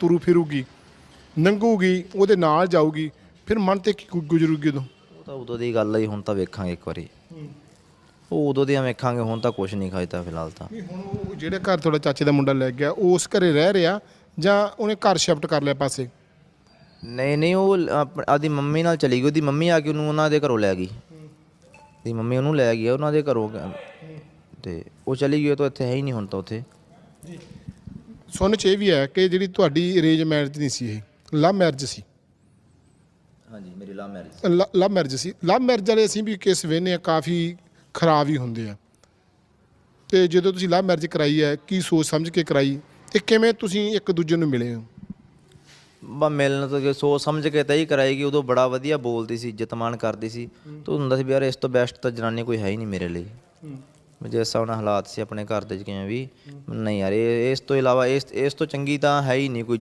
ਤੁਰੂ ਫਿਰੂਗੀ ਨੰਗੂਗੀ ਉਹਦੇ ਨਾਲ ਜਾਊਗੀ ਫਿਰ ਮਨ ਤੇ ਕੀ ਗੁ- ਗੁਜ਼ਰੂਗੀ ਉਦੋਂ? ਉਹ ਤਾਂ ਉਦੋਂ ਦੀ ਗੱਲ ਹੈ ਹੁਣ ਤਾਂ ਵੇਖਾਂਗੇ ਇੱਕ ਵਾਰੀ। ਉਹ ਉਦੋਂ ਦੀਆਂ ਵੇਖਾਂਗੇ ਹੁਣ ਤਾਂ ਕੁਝ ਨਹੀਂ ਖਾਇਤਾ ਫਿਲਹਾਲ ਤਾਂ। ਨਹੀਂ ਹੁਣ ਉਹ ਜਿਹੜੇ ਘਰ ਤੁਹਾਡਾ ਚਾਚੇ ਦਾ ਮੁੰਡਾ ਲੈ ਗਿਆ ਉਹ ਉਸ ਘਰੇ ਰਹਿ ਰਿਹਾ ਜਾਂ ਉਹਨੇ ਘਰ ਸ਼ਿਫਟ ਕਰ ਲਿਆ ਪਾਸੇ? ਨਹੀਂ ਨਹੀਂ ਉਹ ਆਪ- ਆਪਦੀ ਮੰਮੀ ਨਾਲ ਚਲੀ ਗਈ ਉਹਦੀ ਮੰਮੀ ਆ ਕੇ ਉਹਨੂੰ ਉਹਨਾਂ ਦੇ ਘਰੋਂ ਲੈ ਗਈ। ਦੀ ਮੰਮੀ ਉਹਨੂੰ ਲੈ ਗਈ ਉਹਨਾਂ ਦੇ ਘਰੋਂ। ਤੇ ਉਹ ਚਲੀ ਗਈ ਉਹ ਤਾਂ ਇੱਥੇ ਹੈ ਹੀ ਨਹੀਂ ਹੁਣ ਤਾਂ ਉੱਥੇ। ਸੁਣ ਚ ਇਹ ਵੀ ਹੈ ਕਿ ਜਿਹੜੀ ਤੁਹਾਡੀ ਅਰੇਂਜ ਮੈਰਿਜ ਨਹੀਂ ਸੀ ਇਹ ਲਵ ਮੈਰਿਜ ਸੀ। ਹਾਂਜੀ ਮੇਰੀ ਲਵ ਮੈਰਿਜ ਲਵ ਮੈਰਿਜ ਸੀ। ਲਵ ਮੈਰਿਜ ਵਾਲੇ ਅਸੀਂ ਵੀ ਕੇਸ ਵੇਨੇ ਆ ਕਾਫੀ ਖਰਾਬ ਹੀ ਹੁੰਦੇ ਆ। ਤੇ ਜਦੋਂ ਤੁਸੀਂ ਲਵ ਮੈਰਿਜ ਕਰਾਈ ਹੈ ਕੀ ਸੋਚ ਸਮਝ ਕੇ ਕਰਾਈ ਤੇ ਕਿਵੇਂ ਤੁਸੀਂ ਇੱਕ ਦੂਜੇ ਨੂੰ ਮਿਲੇ ਹੋ? ਬਾ ਮਿਲਣ ਤੋਂ ਕਿ ਸੋਚ ਸਮਝ ਕੇ ਤੈਅ ਹੀ ਕਰਾਏਗੀ ਉਦੋਂ ਬੜਾ ਵਧੀਆ ਬੋਲਦੀ ਸੀ ਇੱਜ਼ਤ ਮਾਣ ਕਰਦੀ ਸੀ। ਤੂੰ ਹੁੰਦਾ ਸੀ ਵੀ ਯਾਰ ਇਸ ਤੋਂ ਬੈਸਟ ਤਾਂ ਜਨਾਨੀ ਕੋਈ ਹੈ ਹੀ ਨਹੀਂ ਮੇਰੇ ਲਈ। ਜਿਸ ਹਿਸਾਬ ਨਾਲ ਹਾਲਾਤ ਸੀ ਆਪਣੇ ਘਰ ਦੇ ਚ ਕਿਵੇਂ ਵੀ, ਨਹੀਂ ਯਾਰ, ਇਹ ਇਸ ਤੋਂ ਇਲਾਵਾ ਇਸ ਇਸ ਤੋਂ ਚੰਗੀ ਤਾਂ ਹੈ ਹੀ ਨਹੀਂ ਕੋਈ